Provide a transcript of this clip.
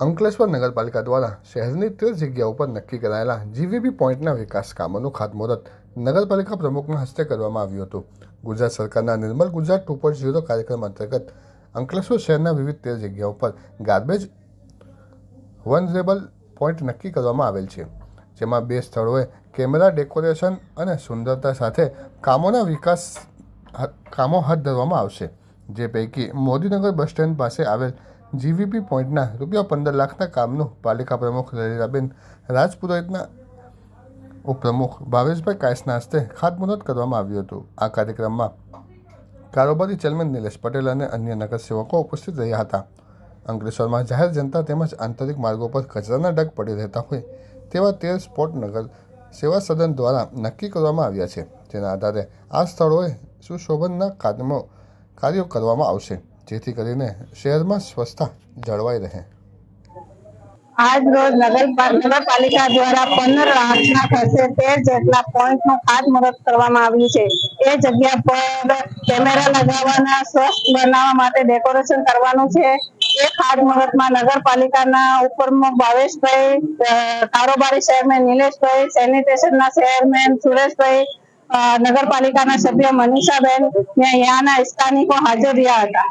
અંકલેશ્વર નગરપાલિકા દ્વારા શહેરની તેર જગ્યાઓ પર નક્કી કરાયેલા જીવીબી પોઈન્ટના વિકાસ કામોનું ખાતમુહૂર્ત નગરપાલિકા પ્રમુખના હસ્તે કરવામાં આવ્યું હતું. ગુજરાત સરકારના Nirmal Gujarat two point zero કાર્યક્રમ અંતર્ગત અંકલેશ્વર શહેરના વિવિધ તેર જગ્યાઓ પર ગાર્બેજ વનરેબલ પોઈન્ટ નક્કી કરવામાં આવેલ છે, જેમાં બે સ્થળોએ કેમેરા ડેકોરેશન અને સુંદરતા સાથે કામોના વિકાસ કામો હાથ ધરવામાં આવશે. જે પૈકી મોદીનગર બસ સ્ટેન્ડ પાસે આવેલ જીવીપી પોઈન્ટના રૂપિયા પંદર લાખના કામનું પાલિકા પ્રમુખ લલિતાબેન રાજપુરોહિતના ઉપપ્રમુખ ભાવેશભાઈ કાયસના હસ્તે ખાતમુહૂર્ત કરવામાં આવ્યું હતું. આ કાર્યક્રમમાં કારોબારી ચેરમેન નિલેશ પટેલ અને અન્ય નગરસેવકો ઉપસ્થિત રહ્યા હતા. અંકલેશ્વરમાં જાહેર જનતા તેમજ આંતરિક માર્ગો પર કચરાના ઢગ પડી રહેતા હોય તેવા તેર સ્પોટ નગર સેવા સદન દ્વારા નક્કી કરવામાં આવ્યા છે. જેના આધારે આ સ્થળોએ સુશોભનના કાર્યમો કાર્યો કરવામાં આવશે, જેથી કરીને શહેરમાં સ્વચ્છતા જળવાઈ રહે. આજ રોજ નગરપાલિકા દ્વારા પંદર લાખના ખર્ચે તેર જેટલા પોઈન્ટનું ખાતમુહૂર્ત કરવામાં આવ્યું છે. એ જગ્યા પર કેમેરા લગાવવાના, સ્વસ્થ બનાવવા માટે ડેકોરેશન કરવાનું છે. એ ખાતમુહૂર્તમાં નગરપાલિકાના ઉપરમાં ભાવેશભાઈ કારોબારી ચેરમેન નિલેશભાઈ, સેનિટેશનના ચેરમેન સુરેશભાઈ નગરપાલિકાના સભ્ય મનીષાબેન ને અહીંયાના સ્થાનિકો હાજર રહ્યા હતા.